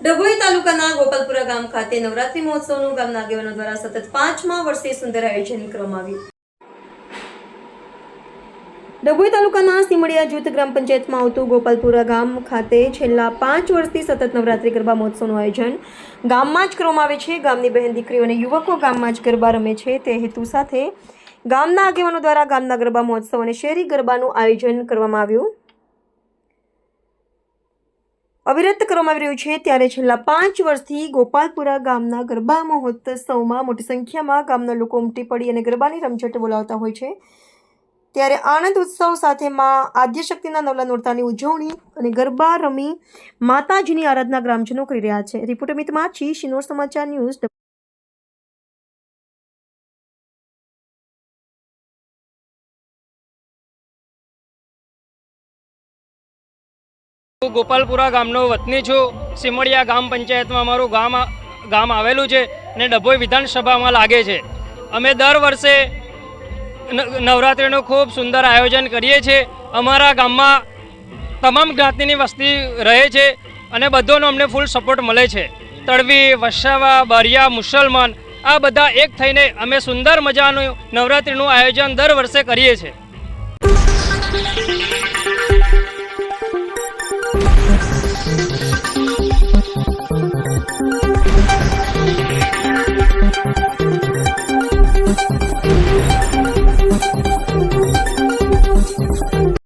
ડભોઈ તાલુકાના ગોપાલપુરા ગામ ખાતે નવરાત્રી મહોત્સવનું ગામના આગેવાનો દ્વારા સતત પાંચમા વર્ષે સુંદર આયોજન કરવામાં આવ્યું. ડભોઈ તાલુકાના સીમડિયા જૂથ ગ્રામ પંચાયતમાં આવતું ગોપાલપુરા ગામ ખાતે છેલ્લા પાંચ વર્ષથી સતત નવરાત્રિ ગરબા મહોત્સવનું આયોજન ગામમાં જ કરવામાં આવે છે. ગામની બહેન, દીકરીઓ અને યુવકો ગામમાં જ ગરબા રમે છે. તે હેતુ સાથે ગામના આગેવાનો દ્વારા ગામના ગરબા મહોત્સવ અને શહેરી ગરબાનું આયોજન કરવામાં આવ્યું. અવિરત કરવામાં આવી રહ્યું છે. ત્યારે છેલ્લા પાંચ વર્ષથી ગોપાલપુરા ગામના ગરબા મહોત્સવમાં મોટી સંખ્યામાં ગામના લોકો ઉમટી પડી અને ગરબાની રમઝટ બોલાવતા હોય છે. ત્યારે આનંદ ઉત્સવ સાથે માં આદ્યશક્તિના નવલા નોરતાની ઉજવણી અને ગરબા રમી માતાજીની આરાધના ગ્રામજનો કરી રહ્યા છે. રિપોર્ટર મિત માછી, શિનોર સમાચાર ન્યૂઝ હું ગોપાલપુરા ગામનો વતની છું. સિમડિયા ગામ પંચાયતમાં અમારું ગામ ગામ આવેલું છે અને ડભોઈ વિધાનસભામાં લાગે છે. અમે દર વર્ષે નવરાત્રિનું ખૂબ સુંદર આયોજન કરીએ છીએ. અમારા ગામમાં તમામ જ્ઞાતિની વસ્તી રહે છે અને બધોનો અમને ફૂલ સપોર્ટ મળે છે. તળવી, વસાવા, બારિયા, મુસલમાન આ બધા એક થઈને અમે સુંદર મજાનું નવરાત્રિનું આયોજન દર વર્ષે કરીએ છીએ.